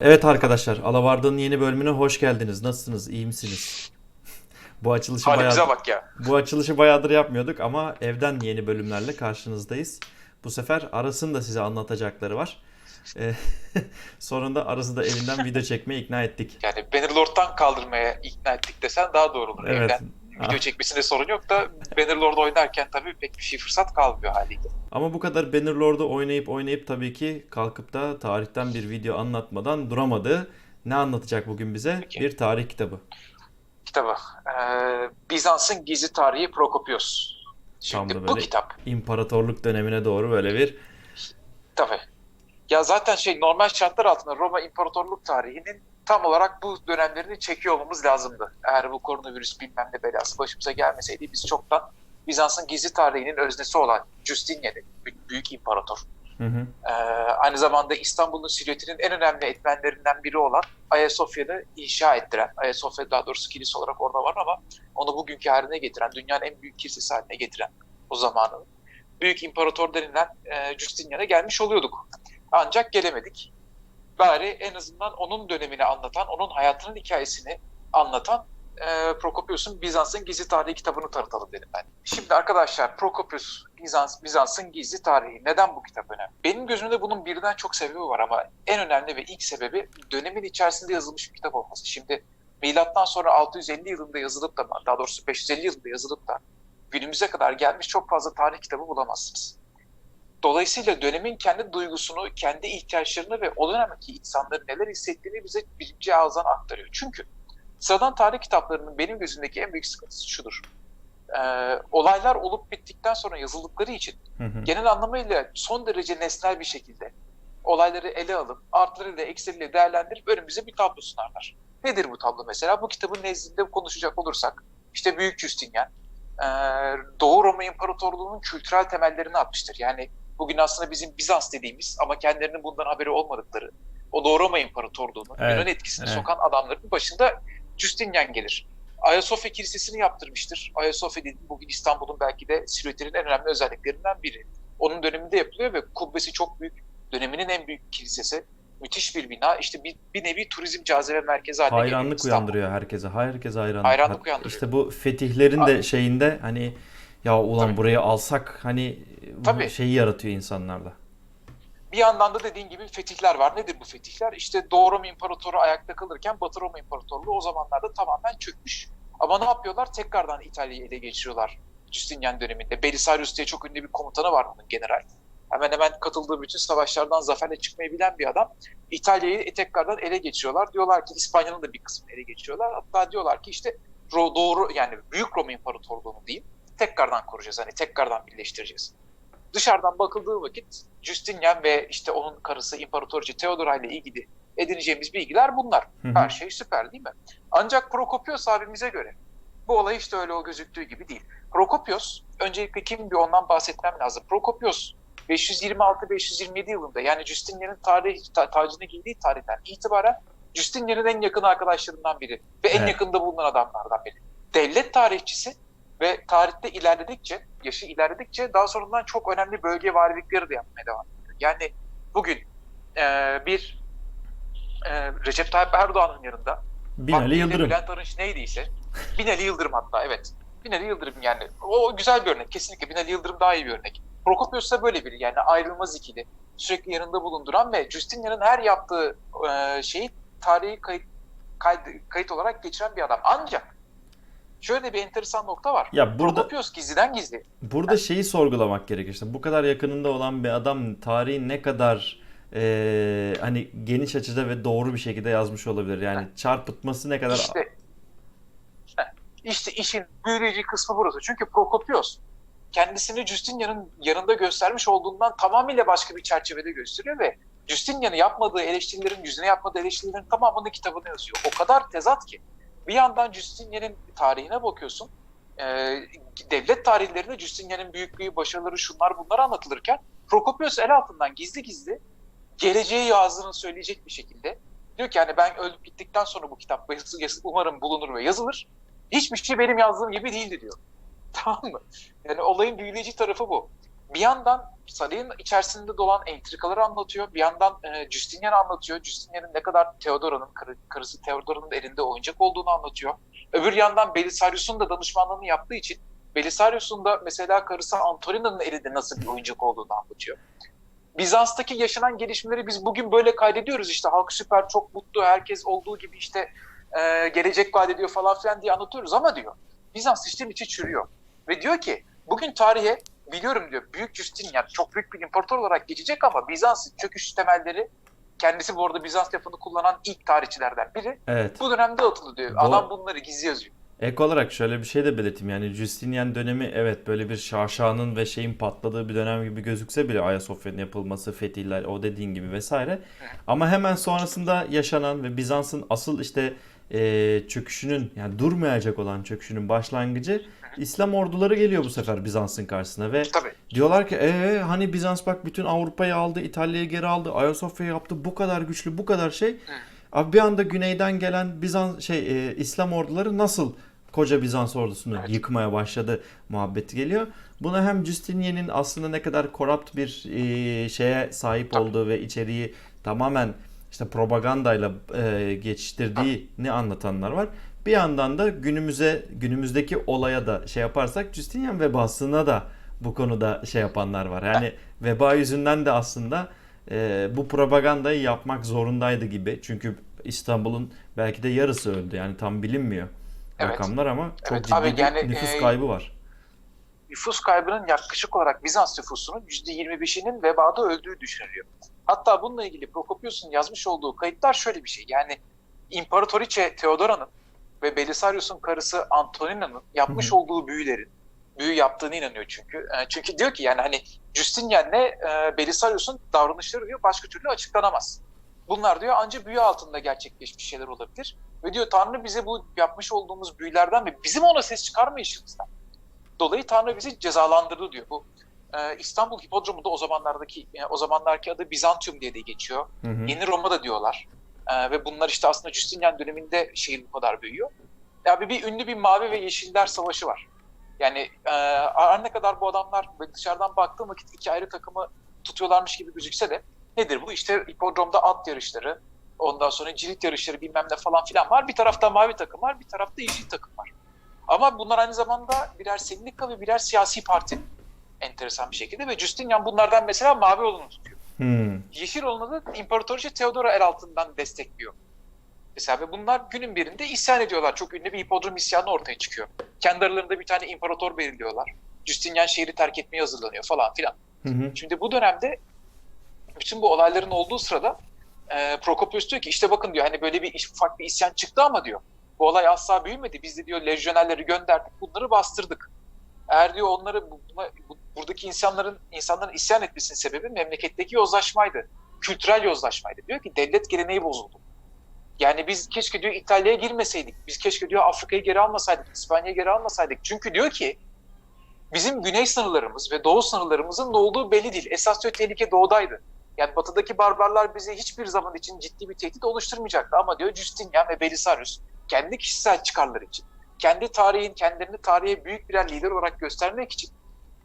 Evet arkadaşlar, Alabarda'nın yeni bölümüne hoş geldiniz. Nasılsınız? İyi misiniz? Bu açılışı Halimize bayağı bak ya. bu açılışı bayağıdır yapmıyorduk ama evden yeni bölümlerle karşınızdayız. Bu sefer Aras'ın da size anlatacakları var. Ee, sonunda Aras'ı da evinden video çekmeye ikna ettik. Yani Bannerlord'dan kaldırmaya ikna ettik desen daha doğru olur. Evet. Evden video çekmesinde sorun yok da Bannerlord oynarken tabii pek bir şey fırsat kalmıyor haliyle. Ama bu kadar Bannerlord'u oynayıp oynayıp tabii ki kalkıp da tarihten bir video anlatmadan duramadı. Ne anlatacak bugün bize? Peki. Bir tarih kitabı. Kitabı. Ee, Bizans'ın gizli tarihi Prokopios. Tam Şimdi da bu kitap imparatorluk dönemine doğru böyle bir tabii. Ya zaten şey normal şartlar altında Roma İmparatorluk tarihinin tam olarak bu dönemlerini çekiyor olmamız lazımdı. Eğer bu koronavirüs bilmem ne belası başımıza gelmeseydi biz çoktan Bizans'ın gizli tarihinin öznesi olan Justinian'ı, büyük, imparator, Hı hı. Ee, aynı zamanda İstanbul'un silüetinin en önemli etmenlerinden biri olan Ayasofya'da inşa ettiren, Ayasofya daha doğrusu kilise olarak orada var ama onu bugünkü haline getiren, dünyanın en büyük kilisesi haline getiren o zamanın büyük imparator denilen e, Justinian'a gelmiş oluyorduk. Ancak gelemedik. Bari en azından onun dönemini anlatan, onun hayatının hikayesini anlatan e, Prokopius'un Bizans'ın Gizli Tarihi kitabını tanıtalım dedim ben. Şimdi arkadaşlar Prokopius Bizans, Bizans'ın Gizli Tarihi neden bu kitap önemli? Benim gözümde bunun birden çok sebebi var ama en önemli ve ilk sebebi dönemin içerisinde yazılmış bir kitap olması. Şimdi milattan sonra 650 yılında yazılıp da daha doğrusu 550 yılında yazılıp da günümüze kadar gelmiş çok fazla tarih kitabı bulamazsınız. Dolayısıyla dönemin kendi duygusunu, kendi ihtiyaçlarını ve o dönemdeki insanların neler hissettiğini bize birinci ağızdan aktarıyor. Çünkü sıradan tarih kitaplarının benim gözümdeki en büyük sıkıntısı şudur. Ee, olaylar olup bittikten sonra yazıldıkları için Hı hı. genel anlamıyla son derece nesnel bir şekilde olayları ele alıp artılarıyla eksileriyle değerlendirip önümüze bir tablo sunarlar. Nedir bu tablo mesela? Bu kitabın nezdinde konuşacak olursak işte Büyük Justinian e, Doğu Roma İmparatorluğu'nun kültürel temellerini atmıştır. Yani bugün aslında bizim Bizans dediğimiz ama kendilerinin bundan haberi olmadıkları o Roma İmparatorluğu'nun Evet, Yunan etkisini evet. sokan adamların başında Justinian gelir. Ayasofya Kilisesi'ni yaptırmıştır. Ayasofya dediğim bugün İstanbul'un belki de silüetinin en önemli özelliklerinden biri. Onun döneminde yapılıyor ve kubbesi çok büyük. Döneminin en büyük kilisesi. Müthiş bir bina. İşte bir, bir nevi turizm cazibe merkezi haline geliyor Hayranlık İstanbul. uyandırıyor herkese. Herkese hayranlık. Hayranlık uyandırıyor. İşte bu fetihlerin de şeyinde hani ya ulan Tabii. burayı alsak hani Tabii. şeyi yaratıyor insanlarda. Bir yandan da dediğin gibi fetihler var. Nedir bu fetihler? İşte Doğu Roma İmparatoru ayakta kalırken Batı Roma İmparatorluğu o zamanlarda tamamen çökmüş. Ama ne yapıyorlar? Tekrardan İtalya'yı ele geçiriyorlar Justinian döneminde. Belisarius diye çok ünlü bir komutanı var bunun general. Hemen hemen katıldığı bütün savaşlardan zaferle çıkmayı bilen bir adam. İtalya'yı tekrardan ele geçiriyorlar. Diyorlar ki İspanya'nın da bir kısmını ele geçiriyorlar. Hatta diyorlar ki işte doğru yani Büyük Roma İmparatorluğu'nu diyeyim tekrardan kuracağız. Hani tekrardan birleştireceğiz. Dışarıdan bakıldığı vakit Justinian ve işte onun karısı İmparatoriçe Theodora ile ilgili edineceğimiz bilgiler bunlar. Hı hı. Her şey süper değil mi? Ancak Prokopios abimize göre bu olay işte öyle o gözüktüğü gibi değil. Prokopios, öncelikle kim bir ondan bahsetmem lazım. Prokopios 526-527 yılında yani Justinian'ın tarih, ta- tacını giydiği tarihten itibaren Justinian'ın en yakın arkadaşlarından biri ve en Evet. yakında bulunan adamlardan biri. Devlet tarihçisi ve tarihte ilerledikçe, yaşı ilerledikçe daha sonradan çok önemli bölge valilikleri de yapmaya devam ediyor. Yani bugün e, bir e, Recep Tayyip Erdoğan'ın yanında Binali Yıldırım. Bülent Arınç neydiyse Binali Yıldırım hatta evet. Binali Yıldırım yani o güzel bir örnek kesinlikle Binali Yıldırım daha iyi bir örnek. Prokopius da böyle biri yani ayrılmaz ikili. Sürekli yanında bulunduran ve Justinian'ın her yaptığı e, şeyi tarihi kayıt, kayıt, kayıt olarak geçiren bir adam. Ancak şöyle bir enteresan nokta var. Ya burada Prokopius gizliden gizli. burada şeyi sorgulamak gerekir. İşte bu kadar yakınında olan bir adam tarihi ne kadar eee, hani geniş açıda ve doğru bir şekilde yazmış olabilir. Yani çarpıtması ne kadar İşte, heh, işte işin büyüleyici kısmı burası. Çünkü Prokopios kendisini Justinian'ın yanında göstermiş olduğundan tamamıyla başka bir çerçevede gösteriyor ve Justinian'ı yapmadığı eleştirilerin, yüzüne yapmadığı eleştirilerin tamamını kitabına yazıyor. O kadar tezat ki. Bir yandan Justinian'ın tarihine bakıyorsun. e, devlet tarihlerinde Justinian'ın büyüklüğü, başarıları, şunlar bunlar anlatılırken Prokopios el altından gizli gizli geleceği yazdığını söyleyecek bir şekilde diyor ki hani ben ölüp gittikten sonra bu kitap umarım bulunur ve yazılır. Hiçbir şey benim yazdığım gibi değildi diyor. Tamam mı? Yani olayın büyüleyici tarafı bu. Bir yandan sarayın içerisinde dolan entrikaları anlatıyor. Bir yandan e, Justinian anlatıyor. Justinian'ın ne kadar Theodora'nın, karı, karısı Theodora'nın elinde oyuncak olduğunu anlatıyor. Öbür yandan Belisarius'un da danışmanlığını yaptığı için Belisarius'un da mesela karısı Antonina'nın elinde nasıl bir oyuncak olduğunu anlatıyor. Bizans'taki yaşanan gelişmeleri biz bugün böyle kaydediyoruz işte halk süper çok mutlu herkes olduğu gibi işte e, gelecek vaat ediyor falan filan diye anlatıyoruz ama diyor Bizans sistem içi çürüyor ve diyor ki bugün tarihe biliyorum diyor büyük Justinian çok büyük bir imparator olarak geçecek ama Bizans'ın çöküş temelleri kendisi bu arada Bizans lafını kullanan ilk tarihçilerden biri Evet. bu dönemde atıldı diyor. Bu- Adam bunları gizli yazıyor. Ek olarak şöyle bir şey de belirteyim. Yani Justinian dönemi evet böyle bir şaşanın ve şeyin patladığı bir dönem gibi gözükse bile Ayasofya'nın yapılması, fetihler, o dediğin gibi vesaire. Ama hemen sonrasında yaşanan ve Bizans'ın asıl işte eee, çöküşünün yani durmayacak olan çöküşünün başlangıcı İslam orduları geliyor bu sefer Bizans'ın karşısına ve Tabii. diyorlar ki ee, hani Bizans bak bütün Avrupa'yı aldı, İtalya'yı geri aldı, Ayasofya'yı yaptı, bu kadar güçlü, bu kadar şey. Abi bir anda güneyden gelen Bizans şey e, İslam orduları nasıl koca Bizans ordusunu Evet. yıkmaya başladı muhabbeti geliyor. Buna hem Justinian'in aslında ne kadar korrupt bir e, şeye sahip Tabii. olduğu ve içeriği tamamen işte propagandayla e, geçiştirdiğini anlatanlar var. Bir yandan da günümüze günümüzdeki olaya da şey yaparsak Justinian vebasına da bu konuda şey yapanlar var. Yani veba yüzünden de aslında e, bu propagandayı yapmak zorundaydı gibi. Çünkü İstanbul'un belki de yarısı öldü. Yani tam bilinmiyor Evet. rakamlar ama çok Evet, ciddi abi bir yani, nüfus e, kaybı var. nüfus kaybının yaklaşık olarak Bizans nüfusunun %25'inin vebada öldüğü düşünülüyor. Hatta bununla ilgili Prokopius'un yazmış olduğu kayıtlar şöyle bir şey. Yani İmparatoriçe Theodora'nın ve Belisarius'un karısı Antonina'nın yapmış olduğu büyülerin büyü yaptığını inanıyor çünkü. E, Çünkü diyor ki yani hani Justinian'le e, Belisarius'un davranışları diyor başka türlü açıklanamaz. Bunlar diyor ancak büyü altında gerçekleşmiş şeyler olabilir. Ve diyor Tanrı bize bu yapmış olduğumuz büyülerden ve bizim ona ses çıkarmayışımızdan dolayı Tanrı bizi cezalandırdı diyor. Bu e, İstanbul Hipodromu'nda o zamanlardaki e, o zamanlarki adı Bizantium diye de geçiyor. Hı hı. Yeni Roma da diyorlar. E, ve bunlar işte aslında Justinian döneminde şehir bu kadar büyüyor. Ya bir, ünlü bir mavi ve yeşiller savaşı var. Yani e, her ne kadar bu adamlar dışarıdan baktığım vakit iki ayrı takımı tutuyorlarmış gibi gözükse de nedir bu? İşte hipodromda at yarışları, ondan sonra cirit yarışları bilmem ne falan filan var. Bir tarafta mavi takım var, bir tarafta yeşil takım var. Ama bunlar aynı zamanda birer sendika ve birer siyasi parti enteresan bir şekilde ve Justinian bunlardan mesela mavi olanı tutuyor. Hmm. Yeşil olanı da İmparatoriçe Theodora el altından destekliyor. Mesela ve bunlar günün birinde isyan ediyorlar. Çok ünlü bir hipodrom isyanı ortaya çıkıyor. Kendi aralarında bir tane imparator belirliyorlar. Justinian şehri terk etmeye hazırlanıyor falan filan. Hı hı. Şimdi bu dönemde bütün bu olayların olduğu sırada e, Prokopius diyor ki işte bakın diyor hani böyle bir ufak bir isyan çıktı ama diyor bu olay asla büyümedi. Biz de diyor lejyonerleri gönderdik bunları bastırdık. Eğer diyor onları bu- buna- bu- buradaki insanların insanların isyan etmesinin sebebi memleketteki yozlaşmaydı. Kültürel yozlaşmaydı. Diyor ki devlet geleneği bozuldu. Yani biz keşke diyor İtalya'ya girmeseydik. Biz keşke diyor Afrika'yı geri almasaydık, İspanya'yı geri almasaydık. Çünkü diyor ki bizim güney sınırlarımız ve doğu sınırlarımızın ne olduğu belli değil. Esas diyor tehlike doğudaydı. Yani batıdaki barbarlar bize hiçbir zaman için ciddi bir tehdit oluşturmayacaktı. Ama diyor Justinian ve Belisarius kendi kişisel çıkarları için, kendi tarihin, kendilerini tarihe büyük birer lider olarak göstermek için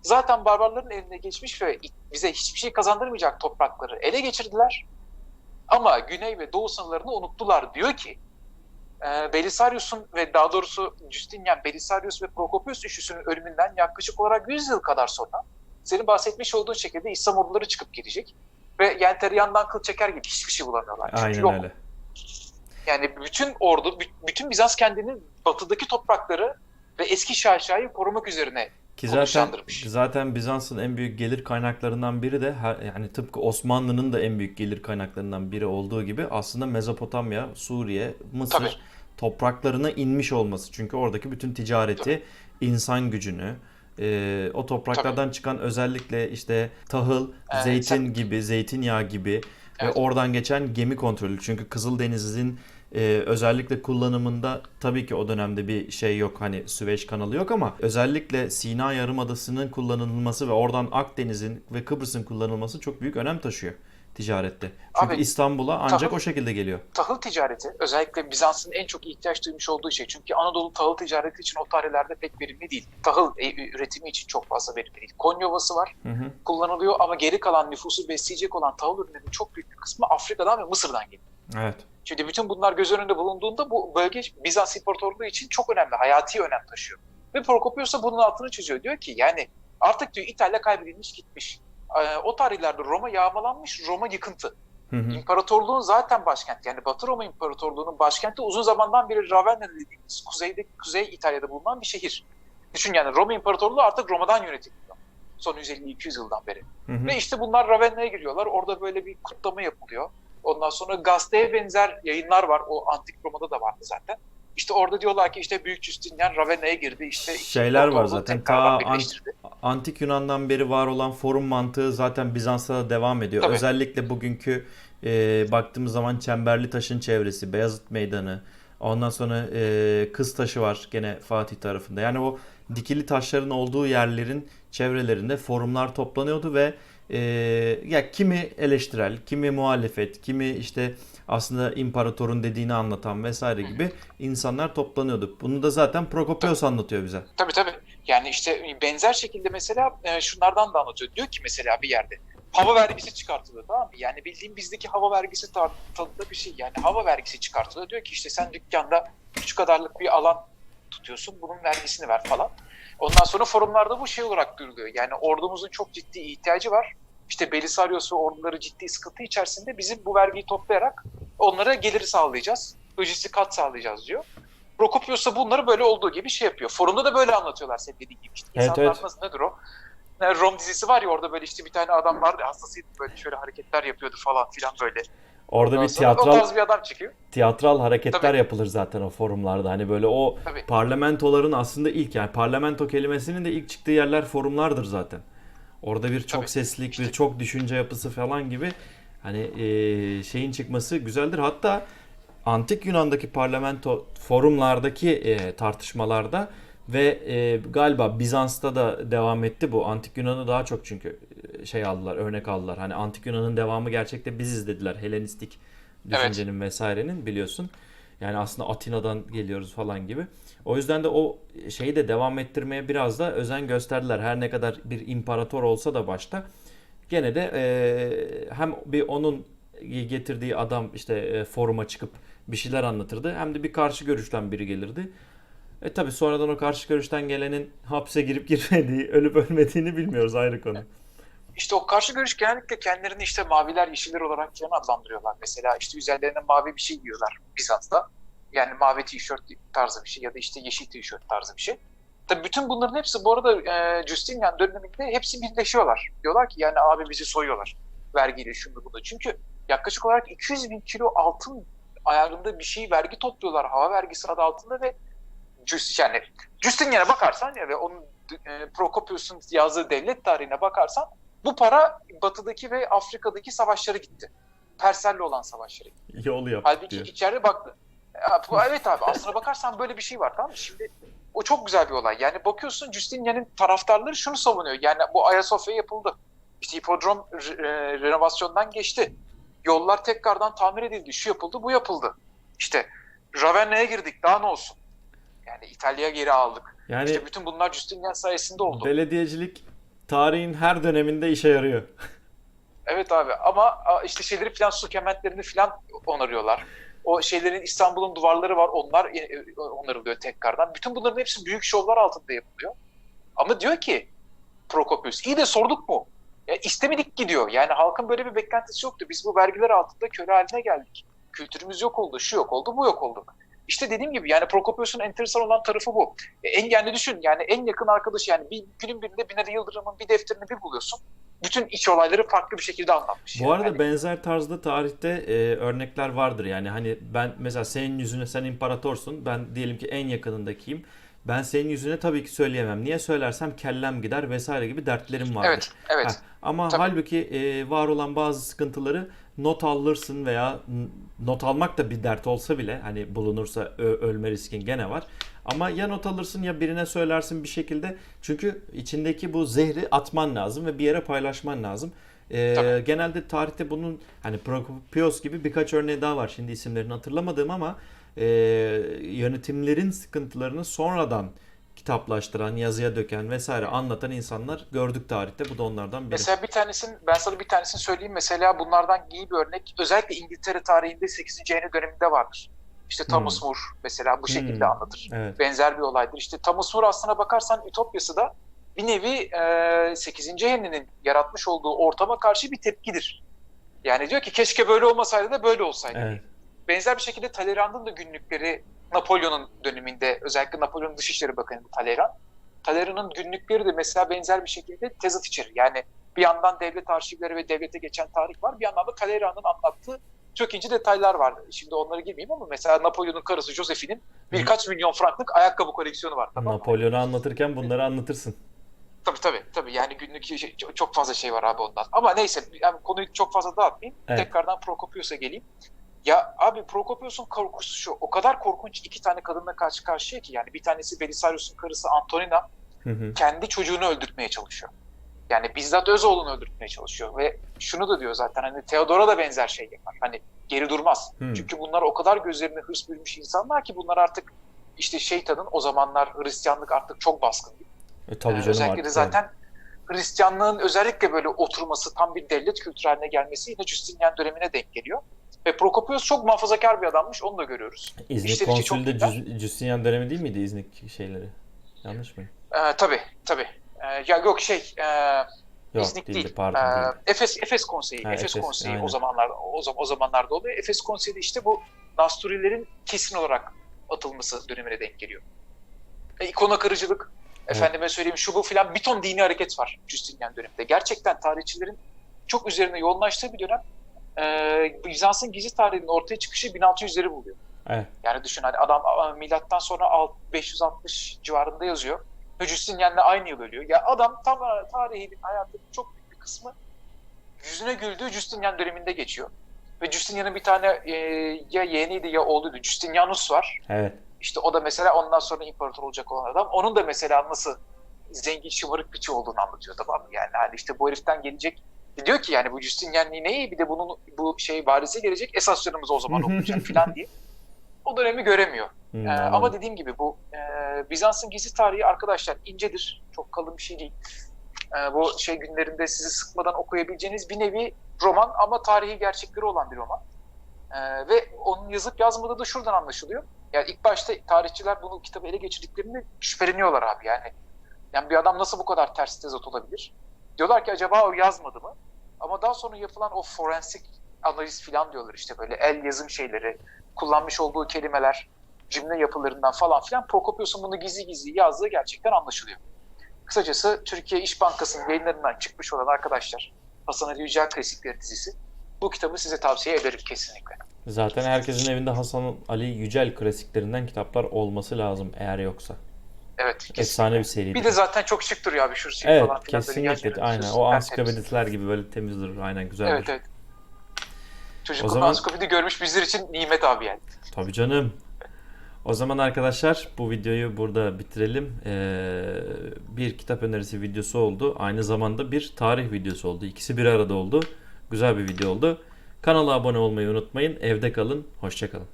zaten barbarların eline geçmiş ve bize hiçbir şey kazandırmayacak toprakları ele geçirdiler. Ama güney ve doğu sınırlarını unuttular. Diyor ki e, Belisarius'un ve daha doğrusu Justinian, Belisarius ve Prokopius üçlüsünün ölümünden yaklaşık olarak 100 yıl kadar sonra senin bahsetmiş olduğun şekilde İslam orduları çıkıp gelecek. Ve yandan kıl çeker gibi hiçbir şey bulamıyorlar. Çünkü Aynen yok. öyle. Yani bütün ordu, bü- bütün Bizans kendini batıdaki toprakları ve eski şaşayı korumak üzerine Ki zaten zaten Bizans'ın en büyük gelir kaynaklarından biri de her- yani tıpkı Osmanlı'nın da en büyük gelir kaynaklarından biri olduğu gibi aslında Mezopotamya, Suriye, Mısır Tabii. topraklarına inmiş olması. Çünkü oradaki bütün ticareti, insan gücünü, e, o topraklardan çıkan özellikle işte tahıl, Evet, zeytin sen- gibi, zeytinyağı gibi Evet. ve oradan geçen gemi kontrolü. Çünkü Kızıldeniz'in e, özellikle kullanımında tabii ki o dönemde bir şey yok hani Süveyş kanalı yok ama özellikle Sina Yarımadası'nın kullanılması ve oradan Akdeniz'in ve Kıbrıs'ın kullanılması çok büyük önem taşıyor. ticarette. Çünkü Abi, İstanbul'a ancak tahıl- o şekilde geliyor. tahıl ticareti özellikle Bizans'ın en çok ihtiyaç duymuş olduğu şey. Çünkü Anadolu tahıl ticareti için o tarihlerde pek verimli değil. Tahıl e, üretimi için çok fazla verimli değil. Konya Ovası var Hı hı. kullanılıyor ama geri kalan nüfusu besleyecek olan tahıl ürünlerinin çok büyük bir kısmı Afrika'dan ve Mısır'dan geliyor. Evet. Şimdi bütün bunlar göz önünde bulunduğunda bu bölge Bizans İmparatorluğu için çok önemli, hayati önem taşıyor. Ve Prokopios da bunun altını çiziyor. Diyor ki yani artık diyor İtalya kaybedilmiş gitmiş. Ee, o tarihlerde Roma yağmalanmış, Roma yıkıntı. Hı hı. İmparatorluğun zaten başkenti yani Batı Roma İmparatorluğu'nun başkenti uzun zamandan beri Ravenna dediğimiz kuzeyde, Kuzey İtalya'da bulunan bir şehir. Düşün yani Roma İmparatorluğu artık Roma'dan yönetiliyor. Son 150-200 yıldan beri. Hı hı. Ve işte bunlar Ravenna'ya giriyorlar. Orada böyle bir kutlama yapılıyor. Ondan sonra gazeteye benzer yayınlar var. O Antik Roma'da da vardı zaten. İşte orada diyorlar ki işte Büyük Justinian Ravenna'ya girdi. İşte Şeyler var zaten. Ta. Antik Yunan'dan beri var olan forum mantığı zaten Bizans'ta da devam ediyor. Tabii. Özellikle bugünkü e, baktığımız zaman Çemberli Taş'ın çevresi, Beyazıt Meydanı, ondan sonra e, Kız Taşı var gene Fatih tarafında. Yani o dikili taşların olduğu yerlerin çevrelerinde forumlar toplanıyordu ve e, ya kimi eleştirel, kimi muhalefet, kimi işte aslında imparatorun dediğini anlatan vesaire gibi insanlar toplanıyordu. Bunu da zaten Prokopios anlatıyor bize. Tabii tabii. Yani işte benzer şekilde mesela e, şunlardan da anlatıyor. Diyor ki mesela bir yerde hava vergisi çıkartılıyor tamam mı? Yani bildiğim bizdeki hava vergisi tadında bir şey. Yani hava vergisi çıkartılıyor. Diyor ki işte sen dükkanda şu kadarlık bir alan tutuyorsun. Bunun vergisini ver falan. Ondan sonra forumlarda bu şey olarak görülüyor. Yani ordumuzun çok ciddi ihtiyacı var. İşte Belisarius ve orduları ciddi sıkıntı içerisinde bizim bu vergiyi toplayarak onlara geliri sağlayacağız. Lojistik kat sağlayacağız diyor. Prokopios da bunları böyle olduğu gibi şey yapıyor. Forumda da böyle anlatıyorlar senin dediğin gibi işte. Evet, İnsanlar evet. nedir o? Yani Rom dizisi var ya orada böyle işte bir tane adam vardı hastasıydı böyle şöyle hareketler yapıyordu falan filan böyle. Orada Ondan bir tiyatral bir adam çıkıyor. tiyatral hareketler Tabii. yapılır zaten o forumlarda. Hani böyle o Tabii. parlamentoların aslında ilk yani parlamento kelimesinin de ilk çıktığı yerler forumlardır zaten. Orada bir çok Tabii. seslilik, bir İşte- çok düşünce yapısı falan gibi hani e, şeyin çıkması güzeldir. Hatta antik Yunan'daki parlamento forumlardaki e, tartışmalarda ve e, galiba Bizans'ta da devam etti bu. Antik Yunan'ı daha çok çünkü e, şey aldılar, örnek aldılar. Hani Antik Yunan'ın devamı gerçekte biziz dediler. Helenistik Evet. düşüncenin vesairenin biliyorsun. Yani aslında Atina'dan geliyoruz falan gibi. O yüzden de o şeyi de devam ettirmeye biraz da özen gösterdiler. Her ne kadar bir imparator olsa da başta gene de e, hem bir onun getirdiği adam işte e, foruma çıkıp bir şeyler anlatırdı. Hem de bir karşı görüşten biri gelirdi. E tabi sonradan o karşı görüşten gelenin hapse girip girmediği, ölüp ölmediğini bilmiyoruz ayrı konu. İşte o karşı görüş genellikle kendilerini işte maviler, yeşiller olarak falan adlandırıyorlar. Mesela işte üzerlerine mavi bir şey giyiyorlar Bizans'ta. Yani mavi tişört tarzı bir şey ya da işte yeşil tişört tarzı bir şey. Tabii bütün bunların hepsi bu arada e, Justinian döneminde hepsi birleşiyorlar. Diyorlar ki yani abi bizi soyuyorlar vergiyle şunu bunu. Çünkü yaklaşık olarak 200 bin kilo altın ayarında bir şey vergi topluyorlar hava vergisi adı altında ve Just, yani Justinian'a bakarsan ya ve onun e, Prokopius'un yazdığı devlet tarihine bakarsan bu para batıdaki ve Afrika'daki savaşlara gitti. Perslerle olan savaşlara gitti. Yol yaptı Halbuki diyor. içeride baktı. Evet abi aslına bakarsan böyle bir şey var tamam mı? Şimdi o çok güzel bir olay. Yani bakıyorsun Justinian'ın taraftarları şunu savunuyor. Yani bu Ayasofya yapıldı. İşte hipodrom re- e, renovasyondan geçti. Yollar tekrardan tamir edildi. Şu yapıldı, bu yapıldı. İşte Ravenna'ya girdik. Daha ne olsun? Yani İtalya'ya geri aldık. Yani İşte bütün bunlar Justinian sayesinde oldu. belediyecilik tarihin her döneminde işe yarıyor. Evet abi ama işte şeyleri filan su kementlerini filan onarıyorlar. O şeylerin İstanbul'un duvarları var onlar e, e, onarılıyor tekrardan. Bütün bunların hepsi büyük şovlar altında yapılıyor. Ama diyor ki Prokopius iyi de sorduk mu? Ya istemedik ki diyor. Yani halkın böyle bir beklentisi yoktu. Biz bu vergiler altında köle haline geldik. Kültürümüz yok oldu, şu yok oldu, bu yok oldu. İşte dediğim gibi yani Prokopius'un enteresan olan tarafı bu. E, en yani düşün yani en yakın arkadaş yani bir günün birinde Binali Yıldırım'ın bir defterini bir buluyorsun. Bütün iç olayları farklı bir şekilde anlatmış. Bu yani. arada Hani- benzer tarzda tarihte e, örnekler vardır. Yani hani ben mesela senin yüzüne sen imparatorsun. Ben diyelim ki en yakınındakiyim. Ben senin yüzüne tabii ki söyleyemem. Niye söylersem kellem gider vesaire gibi dertlerim vardır. Evet, evet. Heh, ama Tabii. halbuki e, var olan bazı sıkıntıları not alırsın veya not almak da bir dert olsa bile hani bulunursa ölme riskin gene var. Ama ya not alırsın ya birine söylersin bir şekilde. Çünkü içindeki bu zehri atman lazım ve bir yere paylaşman lazım. Ee, Tabii. genelde tarihte bunun hani Prokopios gibi birkaç örneği daha var. Şimdi isimlerini hatırlamadığım ama e, yönetimlerin sıkıntılarını sonradan kitaplaştıran, yazıya döken vesaire anlatan insanlar gördük tarihte. Bu da onlardan biri. Mesela bir tanesini ben sana bir tanesini söyleyeyim. Mesela bunlardan iyi bir örnek özellikle İngiltere tarihinde 8. Henry döneminde vardır. İşte Thomas Hmm. More mesela bu şekilde Hmm. anlatır. Evet. Benzer bir olaydır. İşte Thomas More aslına bakarsan Ütopyası da bir nevi e, 8. Henry'nin yaratmış olduğu ortama karşı bir tepkidir. Yani diyor ki keşke böyle olmasaydı da böyle olsaydı. Evet. Benzer bir şekilde Talleyrand'ın da günlükleri Napolyon'un döneminde özellikle Napolyon'un Dışişleri Bakanı Talleyrand. Talleyrand'ın günlükleri de mesela benzer bir şekilde tezat içerir. Yani bir yandan devlet arşivleri ve devlete geçen tarih var. Bir yandan da Talleyrand'ın anlattığı çok ince detaylar var. Şimdi onlara girmeyeyim ama mesela Napolyon'un karısı Josephine'in birkaç milyon franklık ayakkabı koleksiyonu var. Tamam? Napolyon'u anlatırken bunları anlatırsın. Tabii tabii. tabii. Yani günlük şey- çok- fazla şey var abi ondan. Ama neyse yani konuyu çok fazla dağıtmayayım. Evet. Tekrardan Prokopios'a geleyim. Ya abi Prokopios'un korkusu şu. O kadar korkunç iki tane kadınla karşı karşıya ki yani bir tanesi Belisarius'un karısı Antonina Hı hı. kendi çocuğunu öldürtmeye çalışıyor. Yani bizzat Özoğlu'nu öldürtmeye çalışıyor ve şunu da diyor zaten hani Theodora da benzer şey yapar. Hani geri durmaz. Hmm. Çünkü bunlar o kadar gözlerine hırs bürümüş insanlar ki bunlar artık işte şeytanın o zamanlar Hristiyanlık artık çok baskın. E, tabii Ee, canım özellikle artık zaten Hristiyanlığın özellikle böyle oturması, tam bir devlet kültürü haline gelmesi yine Justinian dönemine denk geliyor. Ve Prokopios çok muhafazakar bir adammış, onu da görüyoruz. İznik işleri konsülü de Justinian dönemi değil miydi İznik şeyleri? Yanlış mı? Ee, tabii, tabii. Ee, ya yok şey, e, Yok İznik değildi değil. pardon. Ee, değildi. Efes Efes Konseyi, Ha, Efes, Efes, Konseyi aynen. o zamanlarda o, o zamanlarda oluyor. Efes Konseyi de işte bu Nasturilerin kesin olarak atılması dönemine denk geliyor. E, ikona kırıcılık, efendime söyleyeyim şu bu filan bir ton dini hareket var Justinian döneminde. Gerçekten tarihçilerin çok üzerine yoğunlaştığı bir dönem. Ee, Bizans'ın gizli tarihinin ortaya çıkışı 1600'leri buluyor. Evet. Yani düşün hani adam milattan sonra alt- 560 civarında yazıyor. Ve Justinian'la aynı yıl ölüyor. Ya adam tam tarihinin hayatının çok büyük bir kısmı yüzüne güldüğü Justinian döneminde geçiyor. Ve Justinian'ın bir tane e, ya yeğeniydi ya oğluydu. Justinianus var. Evet. İşte o da mesela ondan sonra imparator olacak olan adam. Onun da mesela nasıl zengin şımarık biçi olduğunu anlatıyor tamam mı? Yani hani işte bu heriften gelecek diyor ki yani bu Justinian neyi bir de bunun bu şey varisi gelecek esas canımız o zaman okuyacak falan diye. O dönemi göremiyor. Hmm, Ee, ama dediğim gibi bu e, Bizans'ın gizli tarihi arkadaşlar incedir. Çok kalın bir şey değil. Ee, bu şey günlerinde sizi sıkmadan okuyabileceğiniz bir nevi roman ama tarihi gerçekleri olan bir roman. Ee, ve onun yazıp yazmadığı da şuradan anlaşılıyor. Yani ilk başta tarihçiler bunu kitabı ele geçirdiklerinde şüpheleniyorlar abi yani. Yani bir adam nasıl bu kadar ters tezat olabilir? Diyorlar ki acaba o yazmadı mı? Ama daha sonra yapılan o forensik analiz falan diyorlar işte böyle el yazım şeyleri, kullanmış olduğu kelimeler, cümle yapılarından falan filan Prokopios'un bunu gizli gizli yazdığı gerçekten anlaşılıyor. Kısacası Türkiye İş Bankası'nın yayınlarından çıkmış olan arkadaşlar Hasan Ali Yücel Klasikleri dizisi. Bu kitabı size tavsiye ederim kesinlikle. Zaten herkesin evinde Hasan Ali Yücel klasiklerinden kitaplar olması lazım eğer yoksa. Evet. kesinlikle. Efsane bir seri. Bir de zaten çok şık duruyor abi şurası Evet falan filan. böyle kesinlikle yana aynen o ansiklopediler gibi böyle temiz durur aynen güzeldir. Evet evet. Çocuk O zaman- ansiklopedi görmüş bizler için nimet abi yani. Tabii canım. O zaman arkadaşlar bu videoyu burada bitirelim. Ee, bir kitap önerisi videosu oldu. Aynı zamanda bir tarih videosu oldu. İkisi bir arada oldu. Güzel bir video oldu. Kanala abone olmayı unutmayın. Evde kalın. Hoşçakalın.